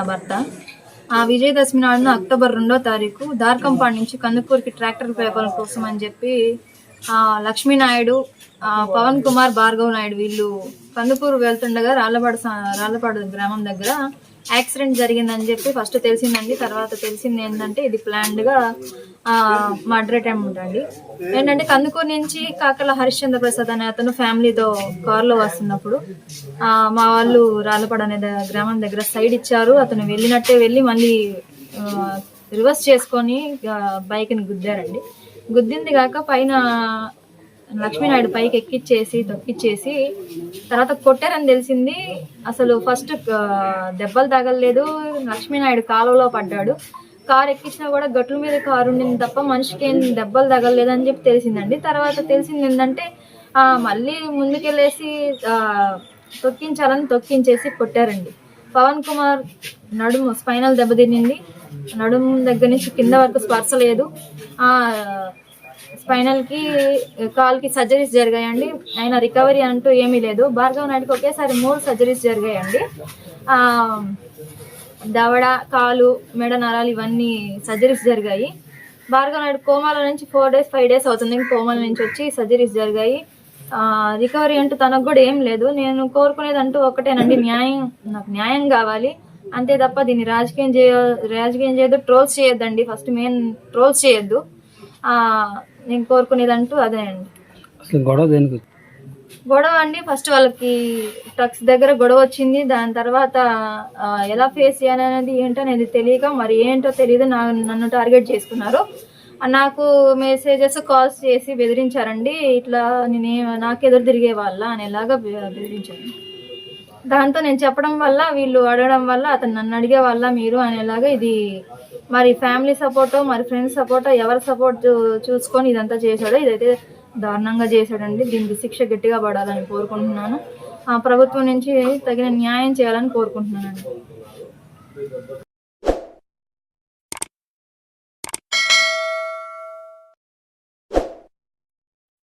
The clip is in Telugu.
నా భర్త ఆ విజయదశమి నాడున అక్టోబర్ రెండో తారీఖు దార్కంపాడు నుంచి కందుకూరుకి ట్రాక్టర్ పేపర్ల కోసం అని చెప్పి ఆ లక్ష్మీనాయుడు ఆ పవన్ కుమార్ భార్గవ్ నాయుడు వీళ్ళు కందుకూరు వెళ్తుండగా రాళ్ళపాడు స- రాళ్ళపాడు గ్రామం దగ్గర యాక్సిడెంట్ జరిగిందని చెప్పి ఫస్ట్ తెలిసిందండి తర్వాత తెలిసింది ఏంటంటే ఇది ప్లాన్డ్గా మర్డర్ అటెంప్ట్ అండి ఏంటంటే కందుకూరు నుంచి కాకల హరిశ్చంద్ర ప్రసాద్ అనే అతను ఫ్యామిలీతో కారులో వస్తున్నప్పుడు ఆ, మా వాళ్ళు రాళ్ళపాడు అనే గ్రామం దగ్గర సైడ్ ఇచ్చారు. అతను వెళ్ళినట్టే వెళ్ళి మళ్ళీ రివర్స్ చేసుకొని బైక్ని గుద్దారండి. గుద్దింది కాక పైన లక్ష్మీనాయుడు పైకి ఎక్కిచ్చేసి తొక్కిచ్చేసి తర్వాత కొట్టారని తెలిసింది. అసలు ఫస్ట్ దెబ్బలు తగలలేదు. లక్ష్మీనాయుడు కాలువలో పడ్డాడు. కారు ఎక్కించినా కూడా గట్ల మీద కారు ఉండింది తప్ప మనిషికి ఏం దెబ్బలు తగలలేదు అని చెప్పి తెలిసిందండి. తర్వాత తెలిసింది ఏంటంటే ఆ, మళ్ళీ ముందుకెళ్ళేసి ఆ, తొక్కించాలని తొక్కించేసి కొట్టారండి. పవన్ కుమార్ నడుము స్పైనల్ దెబ్బతినింది నడుము దగ్గర నుంచి కింద వరకు స్పర్శ లేదు. ఆ స్పైనల్కి కాల్కి సర్జరీస్ జరిగాయండి. ఆయన రికవరీ అంటూ ఏమీ లేదు. భార్గవ్ నాయుడుకి ఒకేసారి మూడు సర్జరీస్ జరిగాయండి. ఆ దవడ కాలు మెడ నరాలు ఇవన్నీ సర్జరీస్ జరిగాయి. భార్గవ్ నాయుడు కోమాలో నుంచి ఫోర్ డేస్ ఫైవ్ డేస్ అవుతుంది. కోమాల నుంచి వచ్చి సర్జరీస్ జరిగాయి. రికవరీ అంటూ తనకు కూడా ఏం లేదు. నేను కోరుకునేది అంటూ ఒకటేనండి. న్యాయం నాకు న్యాయం కావాలి. అంతే తప్ప దీన్ని రాజకీయం చేయ రాజకీయం చేయొద్దు ట్రోల్స్ చేయొద్దండి. ఫస్ట్ మెయిన్ ట్రోల్స్ చేయొద్దు. నేను కోరుకునేది అంటూ అదే అండి. అసలు గొడవ దేనికి గొడవ అండి ఫస్ట్ వాళ్ళకి ట్రక్స్ దగ్గర గొడవ వచ్చింది దాని తర్వాత ఎలా ఫేస్ చేయాలి అనేది ఏంటో అనేది తెలియక మరి ఏంటో తెలియదు నా నన్ను టార్గెట్ చేసుకున్నారు. నాకు మెసేజెస్ కాల్స్ చేసి బెదిరించారండి ఇట్లా నేనే నాకు ఎదురు తిరిగే వాళ్ళ అనేలాగా బెదిరించారు. దాంతో నేను చెప్పడం వల్ల వీళ్ళు అడగడం వల్ల అతను నన్ను అడిగే వల్ల మీరు అనేలాగా ఇది మరి ఫ్యామిలీ సపోర్టో మరి ఫ్రెండ్స్ సపోర్టో ఎవరి సపోర్ట్ చూసుకొని ఇదంతా చేశాడో ఇదైతే దారుణంగా చేశాడండి. దీనికి శిక్ష గట్టిగా పడాలని కోరుకుంటున్నాను. ఆ ప్రభుత్వం నుంచి తగిన న్యాయం చేయాలని కోరుకుంటున్నానండి.